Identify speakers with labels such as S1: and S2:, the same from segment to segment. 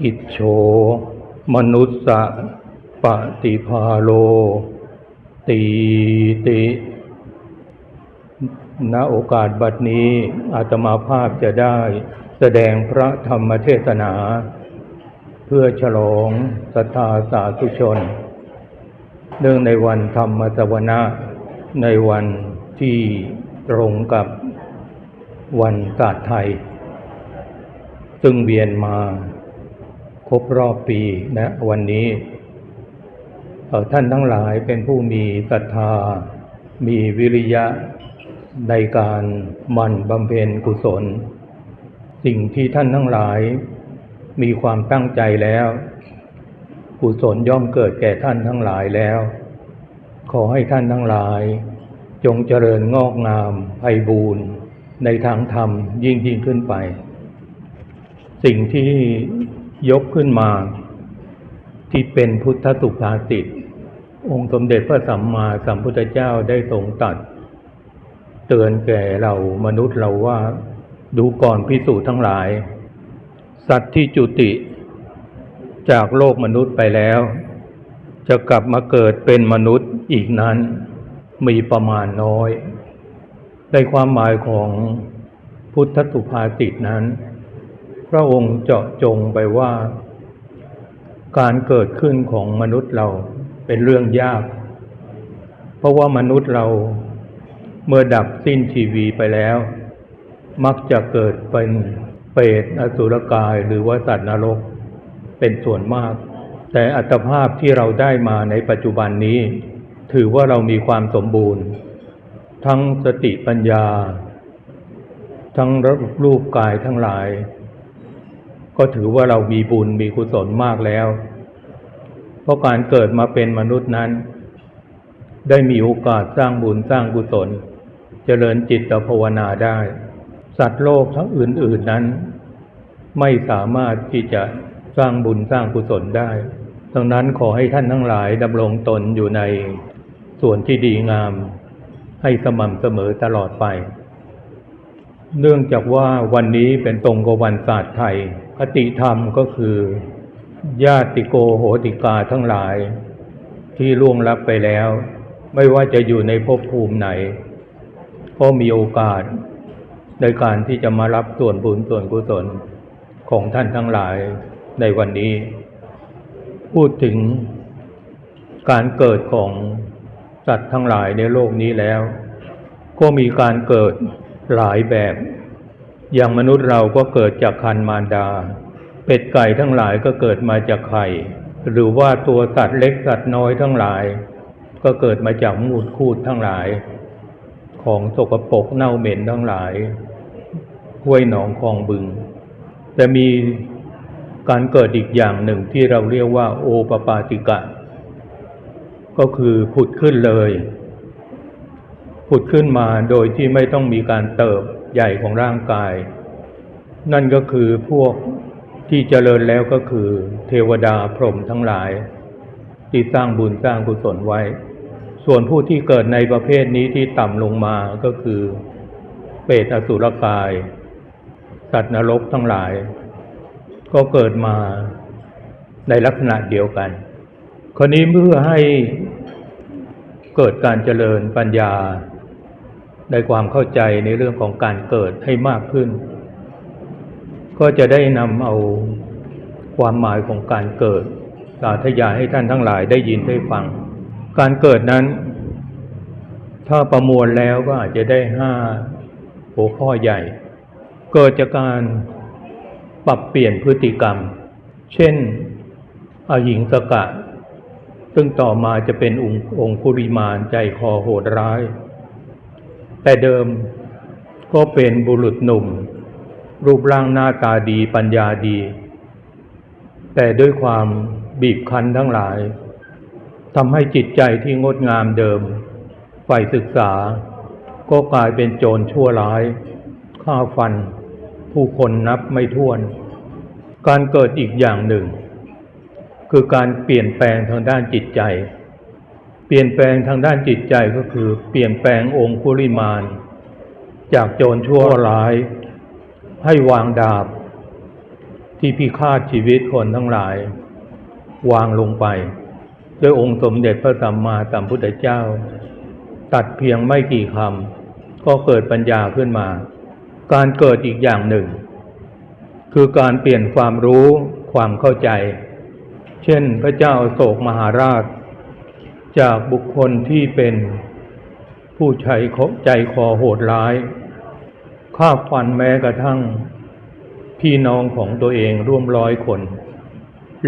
S1: กิจโฉมนุสสะปฏิภาโล ตีติ ณโอกาสบัดนี้อาตมาภาพจะได้แสดงพระธรรมเทศนา เพื่อฉลองศรัทธาสาธุชน เนื่องในวันธรรมสวนะในวันที่ตรงกับวันศาสตร์ไทย ซึ่งเวียนมา ครบรอบปีนะวันนี้ท่านทั้งหลายเป็นผู้มีศรัทธา มีวิริยะในการหมั่นบำเพ็ญกุศล สิ่งที่ท่านทั้งหลายมีความตั้งใจแล้ว กุศลย่อมเกิดแก่ท่านทั้งหลายแล้ว ขอให้ท่านทั้งหลาย จงเจริญงอกงามไพบูรณ์ในทางธรรมยิ่งยิ่งขึ้นไป สิ่งที่ ยกขึ้นมา ที่เป็นพุทธสุภาษิตองค์สมเด็จพระสัมมาสัมพุทธเจ้าได้ทรงตัด เตือนแก่เรามนุษย์เราว่าดูก่อนพิสูจน์ทั้งหลาย สัตว์ที่จุติ จากโลกมนุษย์ไปแล้ว จะกลับมาเกิดเป็นมนุษย์อีกนั้น มีประมาณน้อยในความหมายของพุทธสุภาษิตนั้น พระองค์เจาะจงไปว่า การเกิดขึ้นของมนุษย์เราเป็นเรื่องยาก เพราะว่ามนุษย์เราเมื่อดับสิ้นชีวีไปแล้ว มักจะเกิดเป็นเปรตอสุรกายหรือว่าสัตว์นรกเป็นส่วนมาก แต่อัตภาพที่เราได้มาในปัจจุบันนี้ ถือว่าเรามีความสมบูรณ์ ทั้งสติปัญญา ทั้งรูปกายทั้งหลาย ก็ถือว่าเรามีบุญมีกุศลมากแล้ว เพราะการเกิดมาเป็นมนุษย์นั้น ได้มีโอกาสสร้างบุญสร้างกุศล เจริญจิตภาวนาได้ สัตว์โลกทั้งอื่น ๆนั้น ไม่สามารถที่จะสร้างบุญสร้างกุศลได้ดังนั้นขอให้ท่านทั้งหลายดำรงตนอยู่ในส่วนที่ดีงาม ให้สม่ำเสมอตลอดไป เนื่องจากว่าวันนี้เป็นตรงกับวันศาสตร์ไทย คติธรรมก็คือญาติโกโหติกาทั้งหลาย ที่ล่วงลับไปแล้ว ไม่ว่าจะอยู่ในภพภูมิไหน ก็มีโอกาสในการที่จะมารับส่วนบุญส่วนกุศลของท่านทั้งหลายในวันนี้ พูดถึงการเกิดของสัตว์ทั้งหลายในโลกนี้แล้ว ก็มีการเกิดหลายแบบ อย่างมนุษย์เราก็เกิดจากคันมารดา เป็ดไก่ทั้งหลายก็เกิดมาจากไข่ หรือว่าตัวสัตว์เล็กสัตว์น้อยทั้งหลาย ก็เกิดมาจากมูดคูดทั้งหลาย ของสกปรกเน่าเหม็นทั้งหลายห้วยหนองคลองบึง แต่มีการเกิดอีกอย่างหนึ่งที่เราเรียกว่า โอปปาติกะ ก็คือผุดขึ้นเลย ผุดขึ้นมาโดยที่ไม่ต้องมีการเติบ ใหญ่ของร่างกาย นั่นก็คือพวกที่เจริญแล้วก็คือเทวดาพรหมทั้งหลาย ที่สร้างบุญสร้างกุศลไว้ ส่วนผู้ที่เกิดในประเภทนี้ที่ต่ำลงมาก็คือ เปรตอสุรกาย สัตว์นรกทั้งหลาย ก็เกิดมาในลักษณะเดียวกัน ครนี้เมื่อให้เกิดการเจริญปัญญา ในความเข้าใจในเรื่องของการเกิดให้มากขึ้น ก็จะได้นำเอาความหมายของการเกิดสาธยายให้ท่านทั้งหลายได้ยินได้ฟัง การเกิดนั้น ถ้าประมวลแล้วก็อาจจะได้ห้าหัวข้อใหญ่ เกิดจากการปรับเปลี่ยนพฤติกรรม เช่นอาหญิงสกะ ซึ่งต่อมาจะเป็นองค์องคุริมานใจคอโหดร้าย แต่เดิมก็เป็นบุรุษหนุ่ม รูปร่างหน้าตาดีปัญญาดี แต่ด้วยความบีบคั้นทั้งหลายทำให้จิตใจที่งดงามเดิมใฝ่ศึกษา ก็กลายเป็นโจรชั่วร้ายฆ่าฟัน ผู้คนนับไม่ถ้วน การเกิดอีกอย่างหนึ่ง คือการเปลี่ยนแปลงทางด้านจิตใจ ลี่ยนแปลงทางด้านจิตใจก็คือ เปลี่ยนแปลงองคุริมาน จากโจรชั่วร้าย ให้วางดาบ ที่พิฆาตชีวิตคนทั้งหลาย วางลงไปด้วยองค์สมเด็จพระสัมมาสัมพุทธเจ้า ตัดเพียงไม่กี่คำก็เกิดปัญญาขึ้นมา การเกิดอีกอย่างหนึ่ง คือการเปลี่ยนความรู้ความเข้าใจ เช่นพระเจ้าโศกมหาราช จากบุคคลที่เป็นผู้ใช้ใจคอโหดร้ายฆ่าฟันแม้กระทั่ง พี่น้องของตัวเองร่วมร้อยคน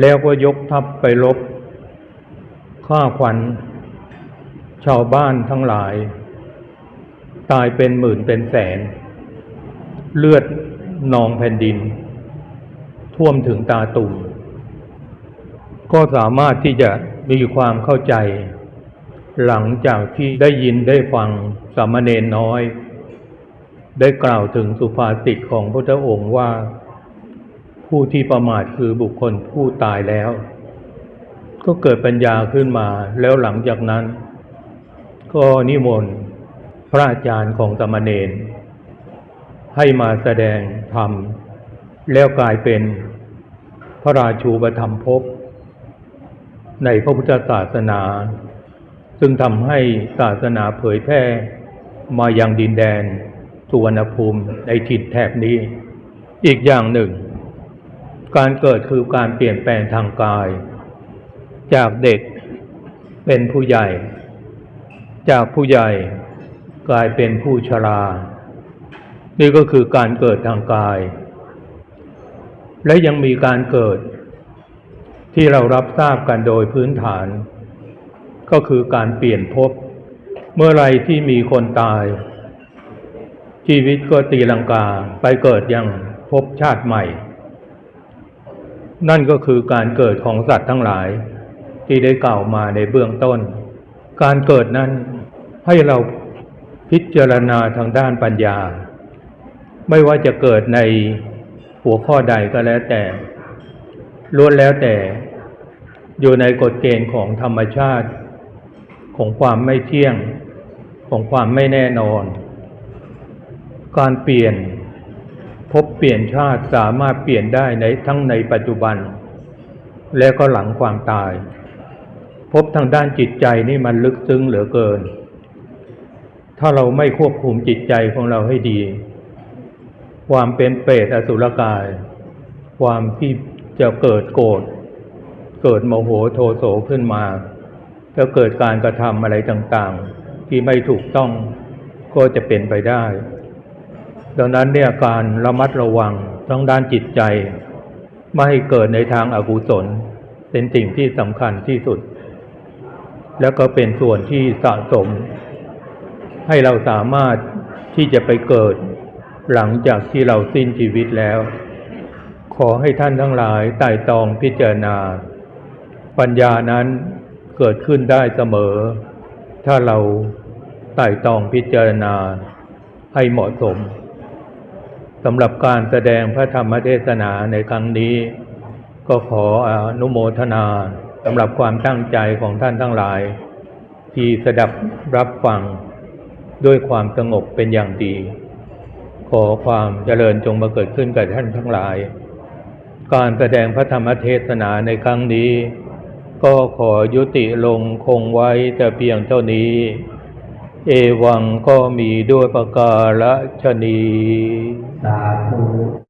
S1: แล้วก็ยกทัพไปรบฆ่าควันชาวบ้านทั้งหลาย ตายเป็นหมื่นเป็นแสน เลือดนองแผ่นดิน ท่วมถึงตาตุ่มก็สามารถที่จะมีความเข้าใจ หลังจากที่ได้ยินได้ฟังสามเณรน้อย ได้กล่าวถึงสุภาษิตของพระองค์ว่า ผู้ที่ประมาทคือบุคคลผู้ตายแล้ว ก็เกิดปัญญาขึ้นมาแล้วหลังจากนั้น ก็นิมนต์พระอาจารย์ของสามเณรให้มาแสดงธรรม แล้วกลายเป็นพระราชูปธรรมภพในพระพุทธศาสนา ซึ่งทำให้ศาสนาเผยแพร่มายังดินแดนสุวรรณภูมิในถิ่นแถบนี้ อีกอย่างหนึ่ง การเกิดคือการเปลี่ยนแปลงทางกาย จากเด็กเป็นผู้ใหญ่ จากผู้ใหญ่กลายเป็นผู้ชรา นี่ก็คือการเกิดทางกาย และยังมีการเกิดที่เรารับทราบกันโดยพื้นฐาน ก็คือการเปลี่ยนภพ เมื่อไรที่มีคนตาย ชีวิตก็ตีลังกาไปเกิดยังภพชาติใหม่ นั่นก็คือการเกิดของสัตว์ทั้งหลาย ที่ได้กล่าวมาในเบื้องต้น การเกิดนั้นให้เราพิจารณาทางด้านปัญญา ไม่ว่าจะเกิดในหัวข้อใดก็แล้วแต่ล้วนแล้วแต่ อยู่ในกฎเกณฑ์ของธรรมชาติ ของความไม่เที่ยง ของความไม่แน่นอน การเปลี่ยนพบเปลี่ยนชาติสามารถเปลี่ยนได้ในทั้งในปัจจุบัน และก็หลังความตาย พบทางด้านจิตใจนี่มันลึกซึ้งเหลือเกิน ถ้าเราไม่ควบคุมจิตใจของเราให้ดี ความเป็นเปรตอสุรกาย ความที่จะเกิดโกรธเกิดโมโหโทโสขึ้นมา จะเกิดการกระทำอะไรต่างๆ ที่ไม่ถูกต้องก็จะเป็นไปได้ ดังนั้นเนี่ยการระมัดระวังทั้งด้านจิตใจ ไม่ให้เกิดในทางอากุศล เป็นสิ่งที่สำคัญที่สุด แล้วก็เป็นส่วนที่สะสม ให้เราสามารถที่จะไปเกิดหลังจากที่เราสิ้นชีวิตแล้ว ขอให้ท่านทั้งหลายไต่ตองพิจารณา ปัญญานั้น เกิดขึ้นได้เสมอ ถ้าเราไต่ตองพิจารณาให้เหมาะสมสำหรับการแสดงพระธรรมเทศนาในครั้งนี้ ก็ขออนุโมทนาสำหรับความตั้งใจของท่านทั้งหลาย ที่สดับรับฟังด้วยความสงบเป็นอย่างดี ขอความเจริญจงมาเกิดขึ้นกับท่านทั้งหลาย การแสดงพระธรรมเทศนาในครั้งนี้ ก็ขอยุติลงคงไว้แต่เพียงเท่านี้ เอวังก็มีด้วยประกาละชนี
S2: สาธุ